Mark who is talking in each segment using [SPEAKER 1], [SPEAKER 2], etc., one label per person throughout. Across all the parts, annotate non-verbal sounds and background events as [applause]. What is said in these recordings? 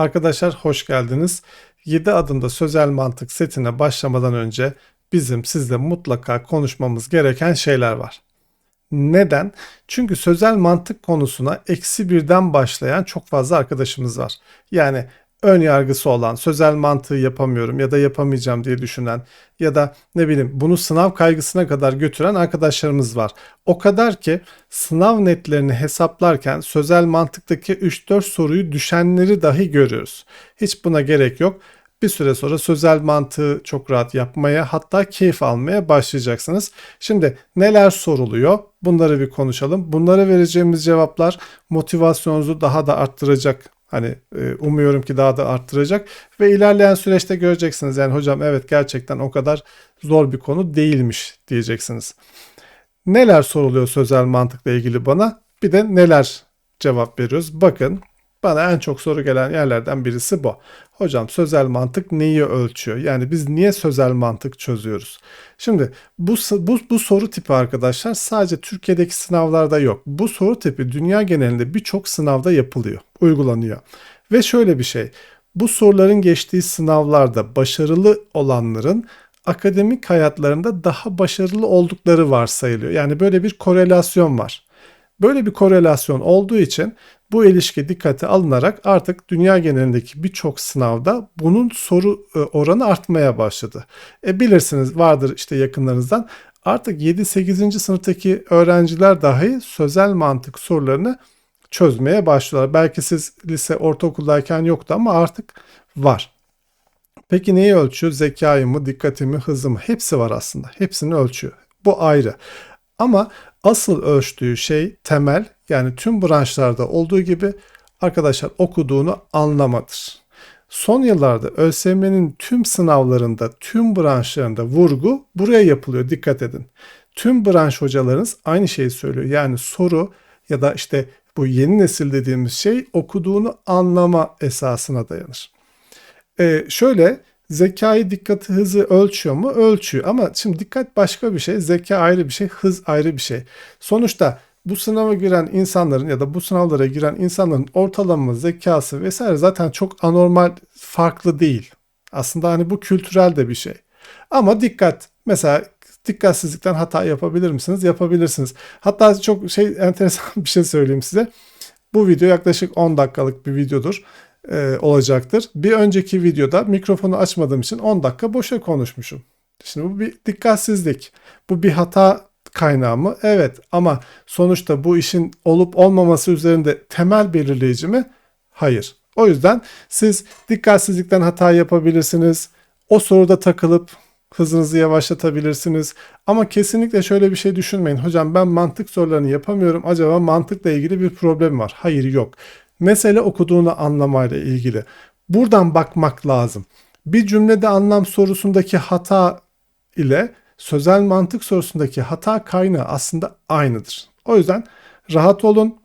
[SPEAKER 1] Arkadaşlar hoş geldiniz. 7 adımda sözel mantık setine başlamadan önce bizim sizle mutlaka konuşmamız gereken şeyler var. Neden? Çünkü sözel mantık konusuna eksi birden başlayan çok fazla arkadaşımız var. Yani ön yargısı olan, sözel mantığı yapamıyorum ya da yapamayacağım diye düşünen ya da ne bileyim bunu sınav kaygısına kadar götüren arkadaşlarımız var. O kadar ki sınav netlerini hesaplarken sözel mantıktaki 3-4 soruyu düşenleri dahi görüyoruz. Hiç buna gerek yok. Bir süre sonra sözel mantığı çok rahat yapmaya hatta keyif almaya başlayacaksınız. Şimdi neler soruluyor? Bunları bir konuşalım. Bunlara vereceğimiz cevaplar motivasyonunuzu daha da arttıracak Hani e, umuyorum ki daha da arttıracak ve ilerleyen süreçte göreceksiniz. Yani hocam evet gerçekten o kadar zor bir konu değilmiş diyeceksiniz. Neler soruluyor sözel mantıkla ilgili bana? Bir de neler cevap veriyoruz? Bakın bana en çok soru gelen yerlerden birisi bu. Hocam sözel mantık neyi ölçüyor? Yani biz niye sözel mantık çözüyoruz? Şimdi bu, bu, bu soru tipi arkadaşlar sadece Türkiye'deki sınavlarda yok. Bu soru tipi dünya genelinde birçok sınavda yapılıyor, uygulanıyor. Ve şöyle bir şey. Bu soruların geçtiği sınavlarda başarılı olanların akademik hayatlarında daha başarılı oldukları varsayılıyor. Yani böyle bir korelasyon var. Böyle bir korelasyon olduğu için bu ilişki dikkate alınarak artık dünya genelindeki birçok sınavda bunun soru e, oranı artmaya başladı. E bilirsiniz vardır işte yakınlarınızdan artık 7-8. sınıftaki öğrenciler dahi sözel mantık sorularını çözmeye başlıyorlar. Belki siz lise ortaokuldayken yoktu ama artık var. Peki neyi ölçüyor? Zekayı mı, dikkatimi, hızımı? Hepsi var aslında. Hepsini ölçüyor. Bu ayrı. Ama asıl ölçtüğü şey temel yani tüm branşlarda olduğu gibi arkadaşlar okuduğunu anlamadır. Son yıllarda ÖSYM'nin tüm sınavlarında, tüm branşlarında vurgu buraya yapılıyor. Dikkat edin. Tüm branş hocalarınız aynı şeyi söylüyor. Yani soru ya da işte bu yeni nesil dediğimiz şey okuduğunu anlama esasına dayanır. Ee, şöyle zekayı, dikkati, hızı ölçüyor mu? Ölçüyor. Ama şimdi dikkat başka bir şey, zeka ayrı bir şey, hız ayrı bir şey. Sonuçta bu sınava giren insanların ya da bu sınavlara giren insanların ortalama zekası vesaire zaten çok anormal farklı değil. Aslında hani bu kültürel de bir şey. Ama dikkat mesela dikkatsizlikten hata yapabilir misiniz? Yapabilirsiniz. Hatta çok şey enteresan [laughs] bir şey söyleyeyim size. Bu video yaklaşık 10 dakikalık bir videodur e, olacaktır. Bir önceki videoda mikrofonu açmadığım için 10 dakika boşa konuşmuşum. Şimdi bu bir dikkatsizlik. Bu bir hata kaynağı mı? Evet ama sonuçta bu işin olup olmaması üzerinde temel belirleyici mi? Hayır. O yüzden siz dikkatsizlikten hata yapabilirsiniz. O soruda takılıp hızınızı yavaşlatabilirsiniz. Ama kesinlikle şöyle bir şey düşünmeyin. Hocam ben mantık sorularını yapamıyorum. Acaba mantıkla ilgili bir problem var. Hayır yok. Mesele okuduğunu anlamayla ilgili. Buradan bakmak lazım. Bir cümlede anlam sorusundaki hata ile sözel mantık sorusundaki hata kaynağı aslında aynıdır. O yüzden rahat olun.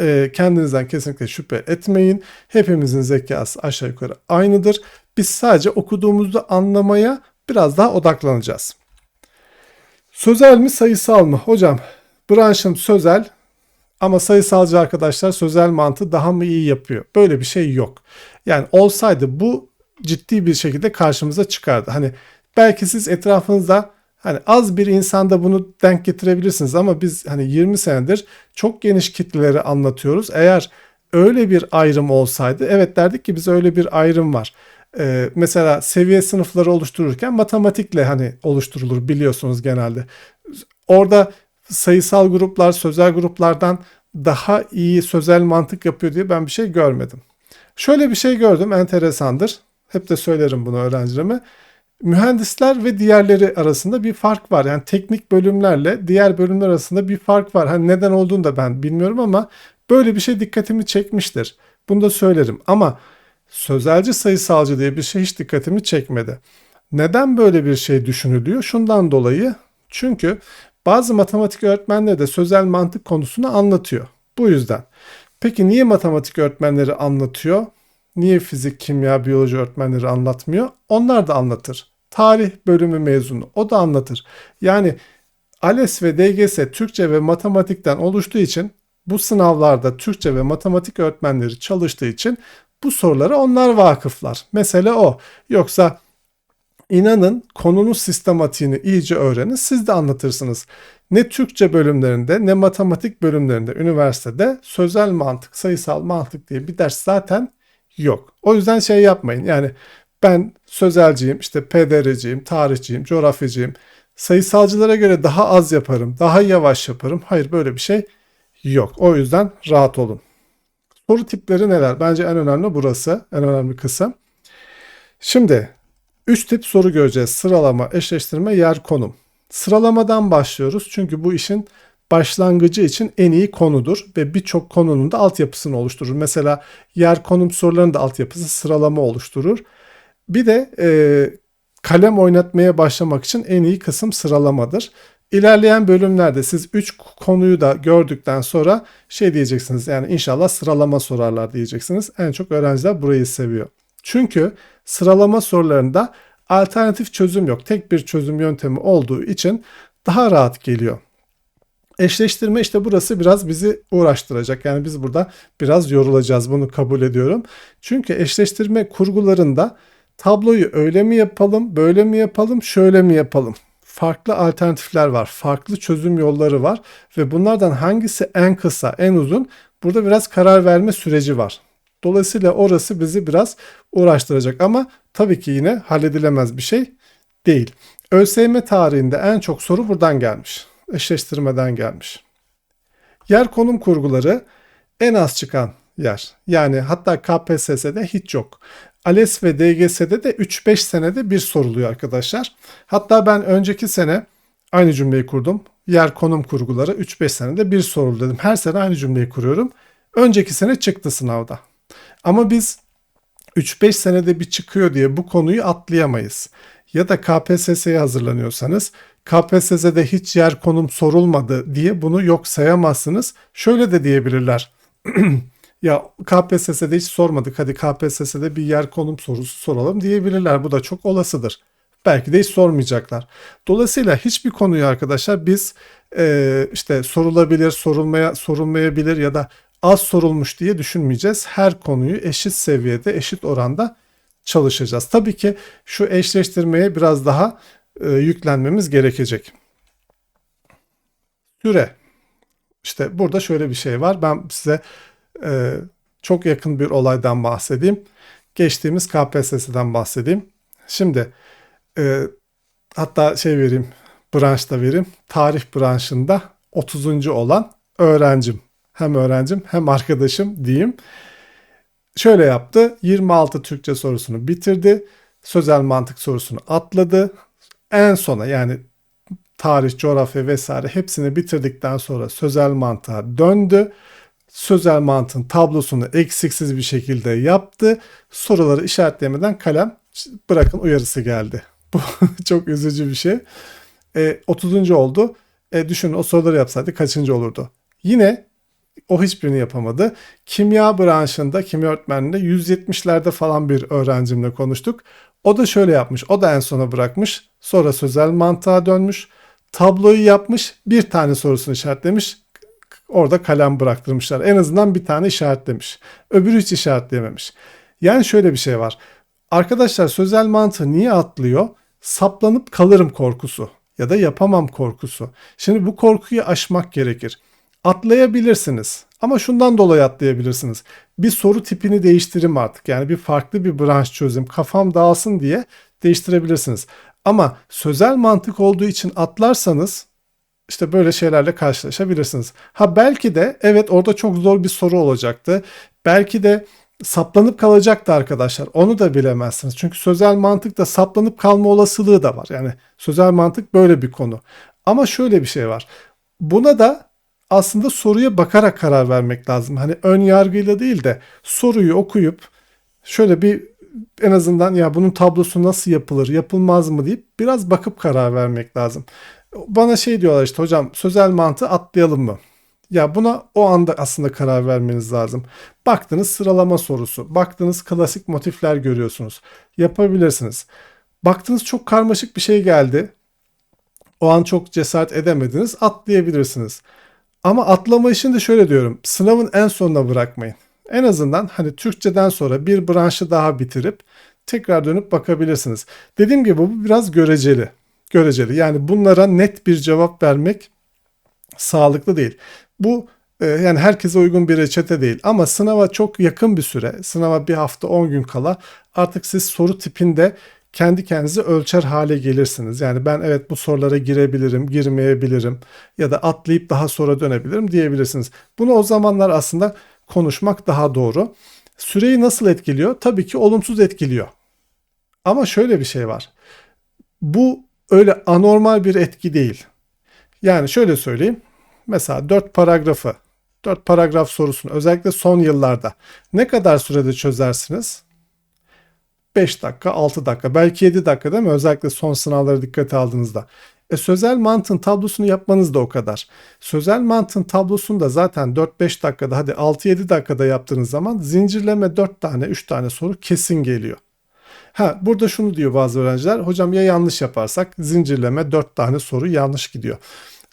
[SPEAKER 1] E, kendinizden kesinlikle şüphe etmeyin. Hepimizin zekası aşağı yukarı aynıdır. Biz sadece okuduğumuzda anlamaya biraz daha odaklanacağız. Sözel mi sayısal mı? Hocam branşım sözel ama sayısalcı arkadaşlar sözel mantığı daha mı iyi yapıyor? Böyle bir şey yok. Yani olsaydı bu ciddi bir şekilde karşımıza çıkardı. Hani belki siz etrafınızda hani az bir insanda bunu denk getirebilirsiniz ama biz hani 20 senedir çok geniş kitleleri anlatıyoruz. Eğer öyle bir ayrım olsaydı evet derdik ki biz öyle bir ayrım var. Ee, mesela seviye sınıfları oluştururken matematikle hani oluşturulur biliyorsunuz genelde. Orada sayısal gruplar sözel gruplardan daha iyi sözel mantık yapıyor diye ben bir şey görmedim. Şöyle bir şey gördüm enteresandır. Hep de söylerim bunu öğrencilerime. Mühendisler ve diğerleri arasında bir fark var. Yani teknik bölümlerle diğer bölümler arasında bir fark var. Hani neden olduğunu da ben bilmiyorum ama böyle bir şey dikkatimi çekmiştir. Bunu da söylerim ama sözelci sayısalcı diye bir şey hiç dikkatimi çekmedi. Neden böyle bir şey düşünülüyor? Şundan dolayı çünkü bazı matematik öğretmenleri de sözel mantık konusunu anlatıyor. Bu yüzden. Peki niye matematik öğretmenleri anlatıyor? Niye fizik, kimya, biyoloji öğretmenleri anlatmıyor? Onlar da anlatır. Tarih bölümü mezunu o da anlatır. Yani ALES ve DGS Türkçe ve matematikten oluştuğu için bu sınavlarda Türkçe ve matematik öğretmenleri çalıştığı için Bu sorulara onlar vakıflar. Mesele o. Yoksa inanın konunun sistematiğini iyice öğrenin siz de anlatırsınız. Ne Türkçe bölümlerinde ne matematik bölümlerinde üniversitede sözel mantık, sayısal mantık diye bir ders zaten yok. O yüzden şey yapmayın. Yani ben sözelciyim, işte PDR'ciyim, tarihçiyim, coğrafyacıyım. Sayısalcılara göre daha az yaparım, daha yavaş yaparım. Hayır böyle bir şey yok. O yüzden rahat olun. Soru tipleri neler? Bence en önemli burası. En önemli kısım. Şimdi 3 tip soru göreceğiz. Sıralama, eşleştirme, yer konum. Sıralamadan başlıyoruz. Çünkü bu işin başlangıcı için en iyi konudur ve birçok konunun da altyapısını oluşturur. Mesela yer konum sorularının da altyapısı sıralama oluşturur. Bir de e, kalem oynatmaya başlamak için en iyi kısım sıralamadır. İlerleyen bölümlerde siz 3 konuyu da gördükten sonra şey diyeceksiniz yani inşallah sıralama sorarlar diyeceksiniz. En çok öğrenciler burayı seviyor. Çünkü sıralama sorularında alternatif çözüm yok. Tek bir çözüm yöntemi olduğu için daha rahat geliyor. Eşleştirme işte burası biraz bizi uğraştıracak. Yani biz burada biraz yorulacağız bunu kabul ediyorum. Çünkü eşleştirme kurgularında tabloyu öyle mi yapalım, böyle mi yapalım, şöyle mi yapalım? Farklı alternatifler var, farklı çözüm yolları var ve bunlardan hangisi en kısa, en uzun? Burada biraz karar verme süreci var. Dolayısıyla orası bizi biraz uğraştıracak ama tabii ki yine halledilemez bir şey değil. ÖSYM tarihinde en çok soru buradan gelmiş. Eşleştirmeden gelmiş. Yer konum kurguları en az çıkan yer. Yani hatta KPSS'de hiç yok. ALES ve DGS'de de 3-5 senede bir soruluyor arkadaşlar. Hatta ben önceki sene aynı cümleyi kurdum. Yer konum kurguları 3-5 senede bir sorulu dedim. Her sene aynı cümleyi kuruyorum. Önceki sene çıktı sınavda. Ama biz 3-5 senede bir çıkıyor diye bu konuyu atlayamayız. Ya da KPSS'ye hazırlanıyorsanız KPSS'de hiç yer konum sorulmadı diye bunu yok sayamazsınız. Şöyle de diyebilirler. [clears throat] ya KPSS'de hiç sormadık hadi KPSS'de bir yer konum sorusu soralım diyebilirler. Bu da çok olasıdır. Belki de hiç sormayacaklar. Dolayısıyla hiçbir konuyu arkadaşlar biz e, işte sorulabilir, sorulmaya sorulmayabilir ya da az sorulmuş diye düşünmeyeceğiz. Her konuyu eşit seviyede, eşit oranda çalışacağız. Tabii ki şu eşleştirmeye biraz daha e, yüklenmemiz gerekecek. Süre. İşte burada şöyle bir şey var. Ben size e, çok yakın bir olaydan bahsedeyim. Geçtiğimiz KPSS'den bahsedeyim. Şimdi e, hatta şey vereyim, branşta vereyim. Tarih branşında 30. olan öğrencim hem öğrencim hem arkadaşım diyeyim. Şöyle yaptı. 26 Türkçe sorusunu bitirdi. Sözel mantık sorusunu atladı. En sona yani tarih, coğrafya vesaire hepsini bitirdikten sonra sözel mantığa döndü. Sözel mantığın tablosunu eksiksiz bir şekilde yaptı. Soruları işaretlemeden kalem bırakın uyarısı geldi. [laughs] Bu çok üzücü bir şey. E, 30. oldu. E, düşünün o soruları yapsaydı kaçıncı olurdu? Yine o hiçbirini yapamadı. Kimya branşında, kimya öğretmenliğinde 170'lerde falan bir öğrencimle konuştuk. O da şöyle yapmış. O da en sona bırakmış. Sonra sözel mantığa dönmüş. Tabloyu yapmış. Bir tane sorusunu işaretlemiş. Orada kalem bıraktırmışlar. En azından bir tane işaretlemiş. Öbürü hiç işaretleyememiş. Yani şöyle bir şey var. Arkadaşlar sözel mantığı niye atlıyor? Saplanıp kalırım korkusu ya da yapamam korkusu. Şimdi bu korkuyu aşmak gerekir atlayabilirsiniz. Ama şundan dolayı atlayabilirsiniz. Bir soru tipini değiştirim artık. Yani bir farklı bir branş çözüm. Kafam dağılsın diye değiştirebilirsiniz. Ama sözel mantık olduğu için atlarsanız işte böyle şeylerle karşılaşabilirsiniz. Ha belki de evet orada çok zor bir soru olacaktı. Belki de saplanıp kalacaktı arkadaşlar. Onu da bilemezsiniz. Çünkü sözel mantıkta saplanıp kalma olasılığı da var. Yani sözel mantık böyle bir konu. Ama şöyle bir şey var. Buna da aslında soruya bakarak karar vermek lazım. Hani ön yargıyla değil de soruyu okuyup şöyle bir en azından ya bunun tablosu nasıl yapılır, yapılmaz mı deyip biraz bakıp karar vermek lazım. Bana şey diyorlar işte hocam sözel mantığı atlayalım mı? Ya buna o anda aslında karar vermeniz lazım. Baktınız sıralama sorusu, baktınız klasik motifler görüyorsunuz. Yapabilirsiniz. Baktınız çok karmaşık bir şey geldi. O an çok cesaret edemediniz, atlayabilirsiniz. Ama atlama işini de şöyle diyorum. Sınavın en sonuna bırakmayın. En azından hani Türkçeden sonra bir branşı daha bitirip tekrar dönüp bakabilirsiniz. Dediğim gibi bu biraz göreceli. Göreceli. Yani bunlara net bir cevap vermek sağlıklı değil. Bu e, yani herkese uygun bir reçete değil ama sınava çok yakın bir süre, sınava bir hafta 10 gün kala artık siz soru tipinde kendi kendinizi ölçer hale gelirsiniz. Yani ben evet bu sorulara girebilirim, girmeyebilirim ya da atlayıp daha sonra dönebilirim diyebilirsiniz. Bunu o zamanlar aslında konuşmak daha doğru. Süreyi nasıl etkiliyor? Tabii ki olumsuz etkiliyor. Ama şöyle bir şey var. Bu öyle anormal bir etki değil. Yani şöyle söyleyeyim. Mesela 4 paragrafı, 4 paragraf sorusunu özellikle son yıllarda ne kadar sürede çözersiniz? 5 dakika, 6 dakika, belki 7 dakika değil mi? Özellikle son sınavları dikkate aldığınızda. E, sözel mantığın tablosunu yapmanız da o kadar. Sözel mantığın tablosunu da zaten 4-5 dakikada hadi 6-7 dakikada yaptığınız zaman zincirleme 4 tane 3 tane soru kesin geliyor. Ha burada şunu diyor bazı öğrenciler. Hocam ya yanlış yaparsak zincirleme 4 tane soru yanlış gidiyor.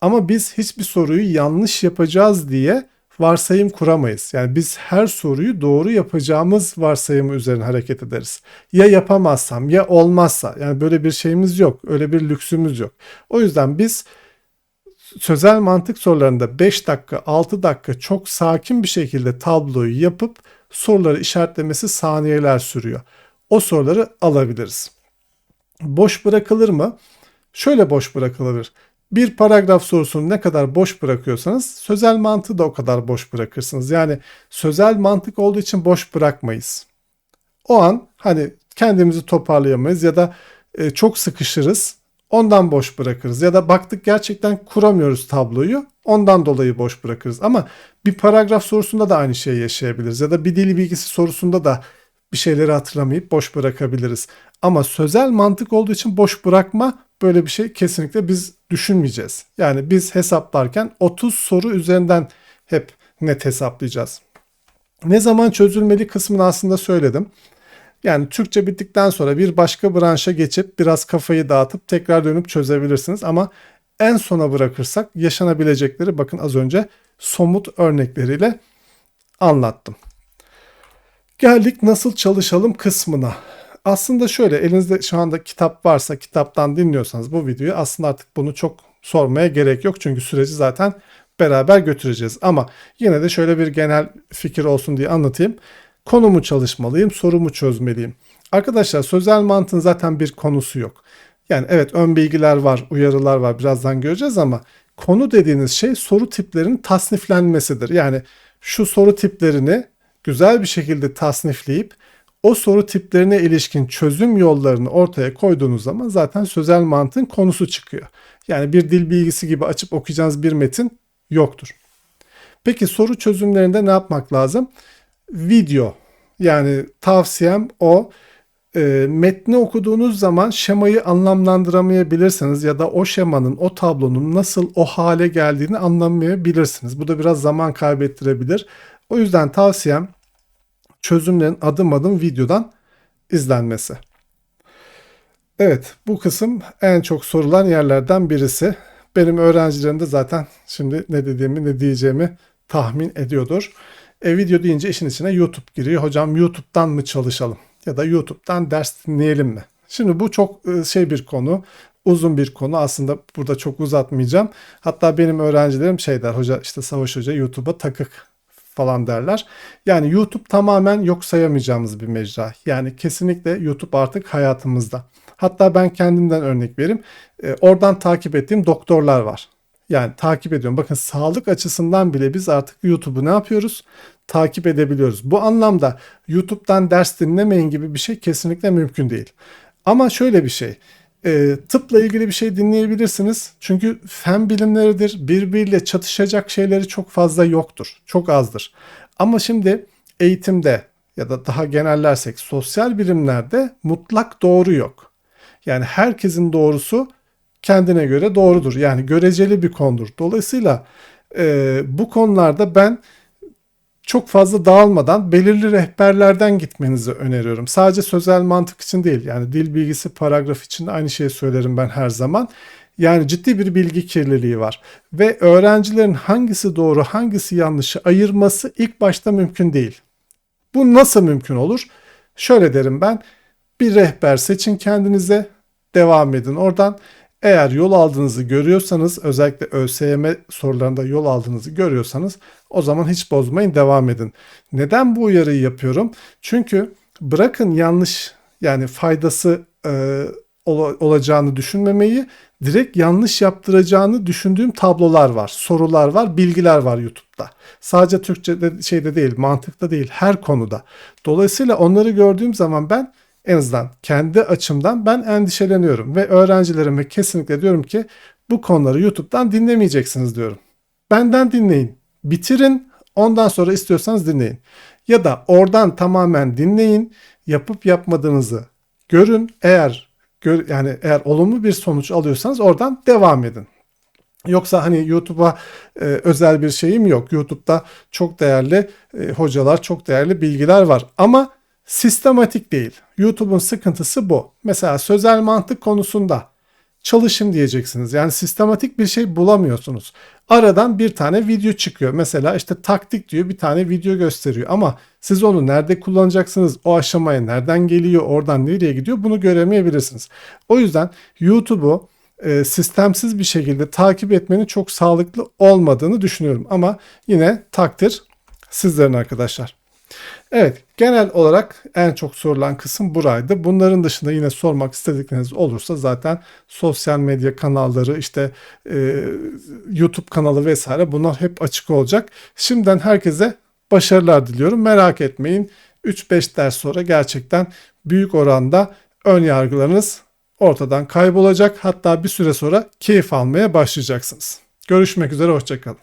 [SPEAKER 1] Ama biz hiçbir soruyu yanlış yapacağız diye varsayım kuramayız. Yani biz her soruyu doğru yapacağımız varsayımı üzerine hareket ederiz. Ya yapamazsam ya olmazsa yani böyle bir şeyimiz yok. Öyle bir lüksümüz yok. O yüzden biz sözel mantık sorularında 5 dakika 6 dakika çok sakin bir şekilde tabloyu yapıp soruları işaretlemesi saniyeler sürüyor. O soruları alabiliriz. Boş bırakılır mı? Şöyle boş bırakılır bir paragraf sorusunu ne kadar boş bırakıyorsanız sözel mantığı da o kadar boş bırakırsınız. Yani sözel mantık olduğu için boş bırakmayız. O an hani kendimizi toparlayamayız ya da e, çok sıkışırız. Ondan boş bırakırız ya da baktık gerçekten kuramıyoruz tabloyu. Ondan dolayı boş bırakırız. Ama bir paragraf sorusunda da aynı şeyi yaşayabiliriz ya da bir dili bilgisi sorusunda da bir şeyleri hatırlamayıp boş bırakabiliriz. Ama sözel mantık olduğu için boş bırakma böyle bir şey kesinlikle biz düşünmeyeceğiz. Yani biz hesaplarken 30 soru üzerinden hep net hesaplayacağız. Ne zaman çözülmeli kısmını aslında söyledim. Yani Türkçe bittikten sonra bir başka branşa geçip biraz kafayı dağıtıp tekrar dönüp çözebilirsiniz. Ama en sona bırakırsak yaşanabilecekleri bakın az önce somut örnekleriyle anlattım. Geldik nasıl çalışalım kısmına. Aslında şöyle elinizde şu anda kitap varsa kitaptan dinliyorsanız bu videoyu aslında artık bunu çok sormaya gerek yok. Çünkü süreci zaten beraber götüreceğiz. Ama yine de şöyle bir genel fikir olsun diye anlatayım. Konumu çalışmalıyım, sorumu çözmeliyim. Arkadaşlar sözel mantığın zaten bir konusu yok. Yani evet ön bilgiler var, uyarılar var birazdan göreceğiz ama konu dediğiniz şey soru tiplerinin tasniflenmesidir. Yani şu soru tiplerini güzel bir şekilde tasnifleyip o soru tiplerine ilişkin çözüm yollarını ortaya koyduğunuz zaman zaten sözel mantığın konusu çıkıyor. Yani bir dil bilgisi gibi açıp okuyacağınız bir metin yoktur. Peki soru çözümlerinde ne yapmak lazım? Video yani tavsiyem o e, metni okuduğunuz zaman şemayı anlamlandıramayabilirsiniz ya da o şemanın, o tablonun nasıl o hale geldiğini anlamayabilirsiniz. Bu da biraz zaman kaybettirebilir. O yüzden tavsiyem çözümlerin adım adım videodan izlenmesi. Evet bu kısım en çok sorulan yerlerden birisi. Benim öğrencilerim de zaten şimdi ne dediğimi ne diyeceğimi tahmin ediyordur. E, video deyince işin içine YouTube giriyor. Hocam YouTube'dan mı çalışalım ya da YouTube'dan ders dinleyelim mi? Şimdi bu çok e, şey bir konu uzun bir konu. Aslında burada çok uzatmayacağım. Hatta benim öğrencilerim şey der. Hoca işte Savaş Hoca YouTube'a takık falan derler. Yani YouTube tamamen yok sayamayacağımız bir mecra. Yani kesinlikle YouTube artık hayatımızda. Hatta ben kendimden örnek vereyim. E, oradan takip ettiğim doktorlar var. Yani takip ediyorum. Bakın sağlık açısından bile biz artık YouTube'u ne yapıyoruz? Takip edebiliyoruz. Bu anlamda YouTube'dan ders dinlemeyin gibi bir şey kesinlikle mümkün değil. Ama şöyle bir şey e, tıpla ilgili bir şey dinleyebilirsiniz. Çünkü fen bilimleridir. Birbiriyle çatışacak şeyleri çok fazla yoktur. Çok azdır. Ama şimdi eğitimde ya da daha genellersek sosyal bilimlerde mutlak doğru yok. Yani herkesin doğrusu kendine göre doğrudur. Yani göreceli bir konudur. Dolayısıyla e, bu konularda ben çok fazla dağılmadan belirli rehberlerden gitmenizi öneriyorum. Sadece sözel mantık için değil yani dil bilgisi paragraf için aynı şeyi söylerim ben her zaman. Yani ciddi bir bilgi kirliliği var ve öğrencilerin hangisi doğru hangisi yanlışı ayırması ilk başta mümkün değil. Bu nasıl mümkün olur? Şöyle derim ben. Bir rehber seçin kendinize. Devam edin oradan. Eğer yol aldığınızı görüyorsanız özellikle ÖSYM sorularında yol aldığınızı görüyorsanız o zaman hiç bozmayın devam edin. Neden bu uyarıyı yapıyorum? Çünkü bırakın yanlış yani faydası e, ola- olacağını düşünmemeyi direkt yanlış yaptıracağını düşündüğüm tablolar var, sorular var, bilgiler var YouTube'da. Sadece Türkçe'de şeyde değil, mantıkta değil, her konuda. Dolayısıyla onları gördüğüm zaman ben en azından kendi açımdan ben endişeleniyorum ve öğrencilerime kesinlikle diyorum ki bu konuları YouTube'dan dinlemeyeceksiniz diyorum. Benden dinleyin. Bitirin. Ondan sonra istiyorsanız dinleyin. Ya da oradan tamamen dinleyin. Yapıp yapmadığınızı görün. Eğer gör, yani eğer olumlu bir sonuç alıyorsanız oradan devam edin. Yoksa hani YouTube'a e, özel bir şeyim yok. YouTube'da çok değerli e, hocalar, çok değerli bilgiler var. Ama sistematik değil. YouTube'un sıkıntısı bu. Mesela sözel mantık konusunda çalışın diyeceksiniz. Yani sistematik bir şey bulamıyorsunuz. Aradan bir tane video çıkıyor. Mesela işte taktik diyor bir tane video gösteriyor. Ama siz onu nerede kullanacaksınız? O aşamaya nereden geliyor? Oradan nereye gidiyor? Bunu göremeyebilirsiniz. O yüzden YouTube'u e, sistemsiz bir şekilde takip etmenin çok sağlıklı olmadığını düşünüyorum. Ama yine takdir sizlerin arkadaşlar. Evet, genel olarak en çok sorulan kısım buraydı. Bunların dışında yine sormak istedikleriniz olursa zaten sosyal medya kanalları, işte e, YouTube kanalı vesaire bunlar hep açık olacak. Şimdiden herkese başarılar diliyorum. Merak etmeyin. 3-5 ders sonra gerçekten büyük oranda ön yargılarınız ortadan kaybolacak. Hatta bir süre sonra keyif almaya başlayacaksınız. Görüşmek üzere, hoşçakalın.